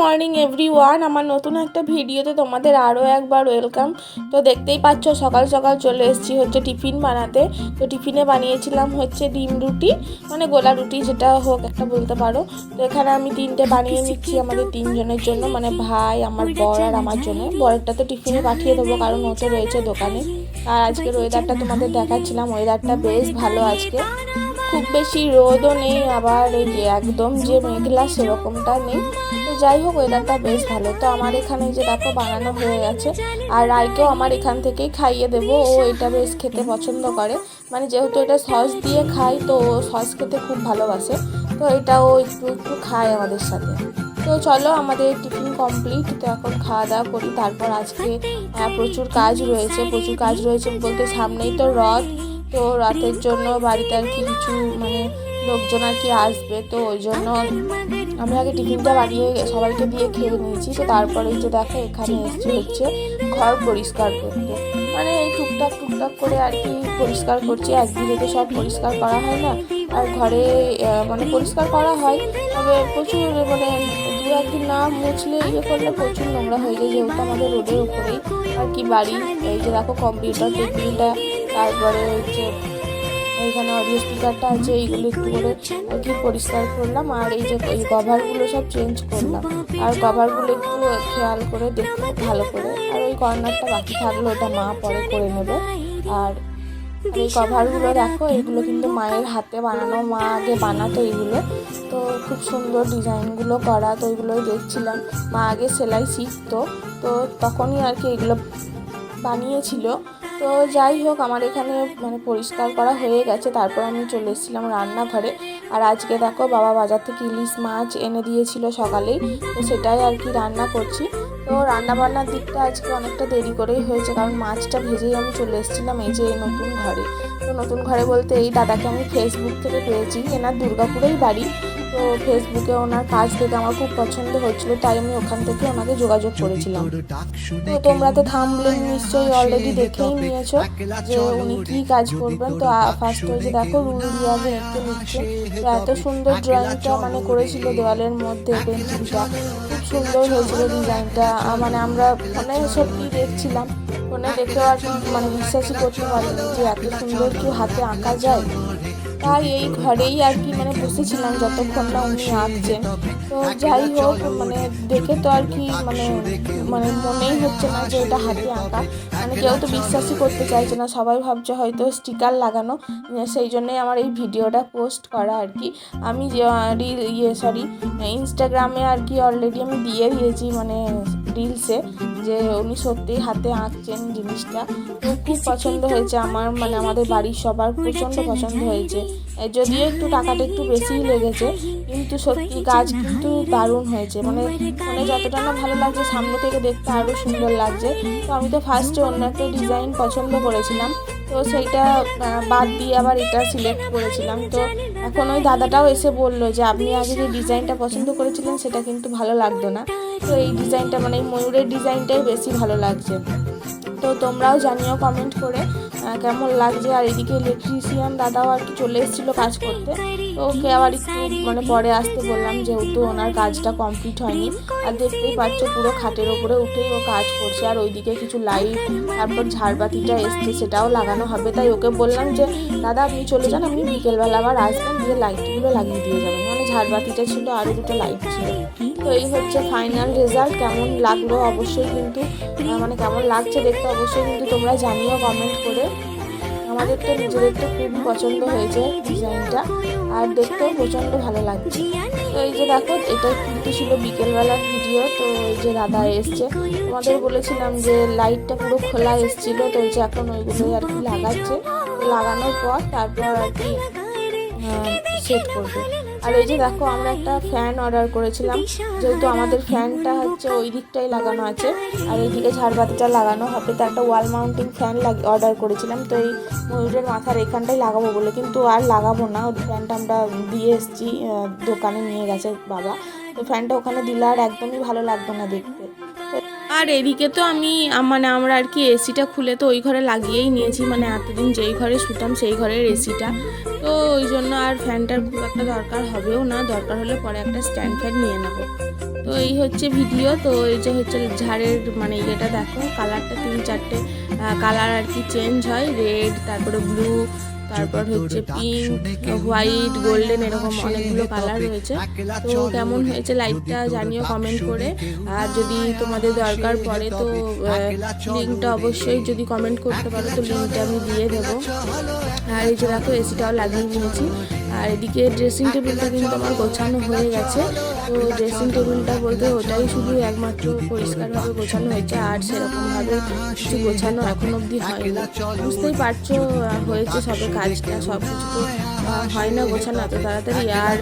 Morning every one আমার নতুন একটা ভিডিওতে তোমাদের আরও একবার ওয়েলকাম তো দেখতেই পাচ্ছ, সকাল সকাল চলে এসেছি হচ্ছে টিফিন বানাতে। তো টিফিনে বানিয়েছিলাম হচ্ছে ডিম রুটি মানে গোলা রুটি যেটা হোক একটা বলতে পারো। তো এখানে আমি তিনটে বানিয়ে নিচ্ছি আমাদের তিনজনের জন্য মানে ভাই, আমার বর আর আমার জন্য। বরেরটা তো টিফিনে পাঠিয়ে দেবো, কারণ ওতে রয়েছে দোকানে। আর আজকের ওয়েদারটা তোমাদের দেখাচ্ছিলাম ওয়েদারটা বেশ ভালো আজকে। খুব বেশি রোদও নেই, আবার এই যে একদম যে মেঘলা সেরকমটা নেই। তো যাই হোক ওয়েদারটা বেশ ভালো। তো আমার এখানে যে দেখো বানানো হয়ে গেছে, আর রায়কেও আমার এখান থেকেই খাইয়ে দেবো। ও এটা বেশ খেতে পছন্দ করে। মানে যেহেতু এটা সস দিয়ে খাই তো ও সস খেতে খুব ভালোবাসে। তো এটাও একটু একটু খায় আমাদের সাথে। তো চলো, আমাদের টিফিন কমপ্লিট। তো এখন খাওয়া দাওয়া করি। তারপর আজকে প্রচুর কাজ রয়েছে, প্রচুর কাজ রয়েছে বলতে সামনেই তো রথ। তো রাতের জন্য বাড়িতে আর কি কিছু মানে লোকজন আর কি আসবে, তো ওই জন্য আমি আগে টিফিনটা বানিয়ে সবাইকে দিয়ে খেয়ে নিয়েছি। তো তারপরে যে দেখো এখানে এসছে হচ্ছে ঘর পরিষ্কার করতে। মানে এই টুকটাক টুকটাক করে আর কি পরিষ্কার করছি। একদিনে তো সব পরিষ্কার করা হয় না, আর ঘরে মানে পরিষ্কার করা হয়, তবে প্রচুর মানে দু একদিন না মুছলে ইয়ে করলে প্রচুর নোংরা হয়ে যায় যেহেতু আমাদের রোডের উপরেই। আর কি বাড়ি, এই যে দেখো কম্পিউটার টেবিলটা তারপরে হচ্ছে এইখানে অডিও স্পিকারটা আছে, এইগুলো একটু করে আর কি পরিষ্কার করলাম, আর এই যে এই কভারগুলো সব চেঞ্জ করলাম। আর কভারগুলো একটু খেয়াল করে দেখতে ভালো করে। আর ওই কর্নারটা বাকি থাকল ওটা মা পরে করে নেবে। আর এই কভারগুলো দেখো, এগুলো কিন্তু মায়ের হাতে বানানো, মা আগে বানাতো এইগুলো। তো খুব সুন্দর ডিজাইনগুলো করা, তো এগুলোই দেখছিলাম। মা আগে সেলাই শিখতো, তো তখনই আর কি এগুলো বানিয়েছিল। তো যাই হোক, আমার এখানে মানে পরিষ্কার করা হয়ে গেছে। তারপর আমি চলে এসেছিলাম রান্নাঘরে। আর আজকে দেখো, বাবা বাজার থেকে ইলিশ মাছ এনে দিয়েছিল সকালেই তো সেটাই আর কি রান্না করছি। তো রান্না বান্নার দিকটা আজকে অনেকটা দেরি করেই হয়েছে, কারণ মাছটা ভেজেই আমি চলে এসেছিলাম এই যে এই নতুন ঘরে। তো নতুন ঘরে বলতে এই দাদাকে আমি ফেসবুক থেকে পেয়েছি। এনার দুর্গাপুরেই বাড়ি। তো ফেসবুকে ওনার কাজ দেখে আমার খুব পছন্দ হচ্ছিল তাই আমি ওখান থেকে ওনাকে যোগাযোগ করেছিলাম। তো তোমরা তো থামলে নিশ্চয়ই অলরেডি দেখেই নিয়েছো যে উনি কি কাজ করবেন। তো ফার্স্ট হয়েছে দেখো রুল আগে একটু নিচ্ছে তো এত সুন্দর ড্রয়িংটা মানে করেছিল দেওয়ালের মধ্যে পেন্টিংটা খুব সুন্দর হয়েছিল ডিজাইনটা মানে আমরা ফোনে সত্যি দেখছিলাম ফোনে দেখেও আর মানে বিশ্বাসই করতে পারিনি যে এত সুন্দর কি হাতে আঁকা যায়। তাই এই ঘরেই আর কি মানে বসেছিলাম যতক্ষণ না উনি আঁকছেন তো যাই হোক মানে দেখে তো আর কি মানে মানে মনেই হচ্ছে না যে এটা হাতে আঁকা। মানে কেউ তো বিশ্বাসই করতে চাইছে না, সবাই ভাবছে হয়তো স্টিকার লাগানো। সেই জন্যই আমার এই ভিডিওটা পোস্ট করা আর কি। আমি ইয়ে সরি ইনস্টাগ্রামে আর কি অলরেডি আমি দিয়ে দিয়েছি মানে রিলসে যে উনি সত্যিই হাতে আঁকছেন জিনিসটা। খুব পছন্দ হয়েছে আমার মানে আমাদের বাড়ির সবার প্রচণ্ড পছন্দ হয়েছে। যদিও একটু টাকাটা একটু বেশিই লেগেছে কিন্তু সত্যি গাছ কিন্তু দারুণ হয়েছে। মানে মানে যতটা না ভালো লাগছে সামনে থেকে দেখতে আরও সুন্দর লাগছে। তো আমি তো ফার্স্টে অন্য একটা ডিজাইন পছন্দ করেছিলাম। তো সেইটা বাদ দিয়ে আবার এটা সিলেক্ট করেছিলাম। তো এখন ওই দাদাটাও এসে বলল যে, আপনি আগে যে ডিজাইনটা পছন্দ করেছিলেন, সেটা কিন্তু ভালো লাগতো না। তো এই ডিজাইনটা মানে ময়ূরের ডিজাইনটাই বেশি ভালো লাগছে। তো তোমরাও জানিও কমেন্ট করে। কেমন লাগছে? আর এদিকে ইলেকট্রিশিয়ান দাদাও আর কি চলে এসেছিল কাজ করতে। তো ওকে আবার একটু মানে পরে আসতে বললাম, যেহেতু ওনার কাজটা কমপ্লিট হয়নি। আর দেখতেই পাচ্ছ, পুরো খাটের ওপরে উঠেই ও কাজ করছে। আর ওইদিকে কিছু লাইট তারপর ঝাড়বাতিটা এসছে, সেটাও লাগানো হবে। তাই ওকে বললাম যে, দাদা, আপনি চলে যান, আপনি বিকেলবেলা আবার আসবেন দিয়ে লাইটগুলো লাগিয়ে দিয়ে যাবেন। মানে ঝাড়বাতিটা ছিল, আরও দুটো লাইট ছিল। তো এই হচ্ছে ফাইনাল রেজাল্ট কেমন লাগল অবশ্যই কিন্তু মানে কেমন লাগছে দেখতে অবশ্যই কিন্তু তোমরা জানিও কমেন্ট করে। আমাদের তো নিজেদের তো খুবই পছন্দ হয়েছে ডিজাইনটা আর দেখতেও প্রচণ্ড ভালো লাগছে। তো এই যে দেখো এটা কিন্তু ছিল বিকেলবেলার ভিডিও তো এই যে দাদা এসছে। তোমাদের বলেছিলাম যে লাইটটা পুরো খোলা এসছিল, তো এই যে এখন ওইগুলোই আর কি লাগাচ্ছে। লাগানোর পর তারপর আর কি সেট করবে। আর এই যে দেখো, আমরা একটা ফ্যান অর্ডার করেছিলাম। যেহেতু আমাদের ফ্যানটা হচ্ছে ওই দিকটাই লাগানো আছে। আর এইদিকে ঝাড়বাতিটা লাগানো হবে। তো একটা ওয়াল মাউন্টিং ফ্যান অর্ডার করেছিলাম। তো এই ময়ূরের মাথার এখানটাই লাগাবো বলে। কিন্তু আর লাগাবো না। ওই ফ্যানটা আমরা দিয়ে এসেছি দোকানে নিয়ে গেছে বাবা। তো ফ্যানটা ওখানে দিলে আর একদমই ভালো লাগতো না দেখতে। আর এদিকে তো আমি মানে আমরা আর কি এসিটা খুলে তো ওই ঘরে লাগিয়েই নিয়েছি। মানে এতদিন যেই ঘরে শুতাম, সেই ঘরের এসিটা তো ওই জন্য আর ফ্যানটার খুব একটা দরকার হবেও না, দরকার হলে পরে একটা স্ট্যান্ড ফ্যান নিয়ে নেব। তো এই হচ্ছে ভিডিও, তো এই যে হচ্ছে ঝাড়ের মানে ইয়েটা দেখো, কালারটা তিন চারটে কালার আর কি চেঞ্জ হয় রেড তারপরে ব্লু তারপর হচ্ছে পিঙ্ক হোয়াইট গোল্ডেন এরকম অনেকগুলো কালার রয়েছে। তো কেমন হয়েছে লাইটটা জানিও কমেন্ট করে। আর যদি তোমাদের দরকার পড়ে তো লিঙ্কটা অবশ্যই যদি কমেন্ট করতে পারো তো লিঙ্কটা আমি দিয়ে দেবো। আর এই যে দেখো এসিটাও লাগিয়ে নিয়েছি। আর এদিকে ড্রেসিং টেবিলটা কিন্তু আমার গোছানো হয়ে গেছে। তো ড্রেসিং টেবিলটা বলতে ওটাই শুধু একমাত্র পরিষ্কারভাবে গোছানো হয়েছে, আর সেরকমভাবে কিছু গোছানো এখন অব্দি হয়নি। বুঝতেই পারছ হয়েছে সবে কাজটা সব কিছু তো হয় না গোছানো, এত তাড়াতাড়ি। আর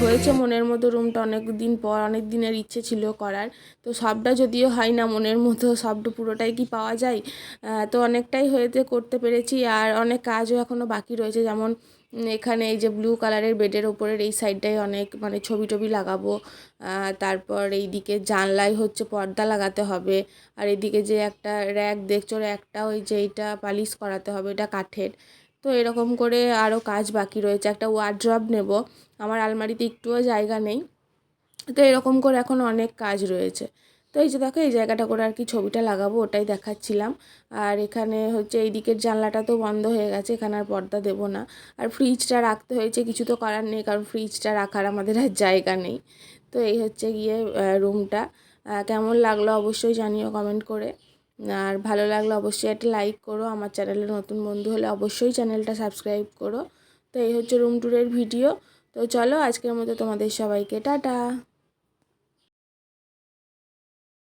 হয়েছে মনের মতো রুমটা অনেক দিন পর, অনেক দিনের ইচ্ছে ছিল করার। তো সবটা যদিও হয় না মনের মতো, সবটা পুরোটাই কি পাওয়া যায়? তো অনেকটাই হয়েতে করতে পেরেছি। আর অনেক কাজও এখনও বাকি রয়েছে। যেমন এখানে এই যে ব্লু কালারের বেডের ওপরের এই সাইডটায় অনেক মানে ছবি টবি লাগাবো। তারপর এই দিকে জানলায় হচ্ছে পর্দা লাগাতে হবে। আর এদিকে যে একটা র্যাক দেখছ একটা ওই যে এইটা পালিশ করাতে হবে, এটা কাঠের। তো এরকম করে আরও কাজ বাকি রয়েছে। একটা ওয়ার্ড্রপ নেব। আমার আলমারিতে একটুও জায়গা নেই। তো এরকম করে এখন অনেক কাজ রয়েছে। তো এই যে দেখো, এই জায়গাটা করে আর কি ছবিটা লাগাবো, ওটাই দেখাচ্ছিলাম। আর এখানে হচ্ছে এই দিকের জানলাটা তো বন্ধ হয়ে গেছে, এখানে আর পর্দা দেবো না। আর ফ্রিজটা রাখতে হয়েছে, কিছু তো করার নেই, কারণ ফ্রিজটা রাখার আমাদের আর জায়গা নেই। তো এই হচ্ছে গিয়ে রুমটা কেমন লাগল অবশ্যই জানিও কমেন্ট করে। আর ভালো লাগলে অবশ্যই একটা লাইক করো। আমার চ্যানেলে নতুন বন্ধু হলে অবশ্যই চ্যানেলটা সাবস্ক্রাইব করো। তো এই হচ্ছে রুম ট্যুরের ভিডিও তো চলো আজকের মতো তোমাদের সবাইকে টাটা।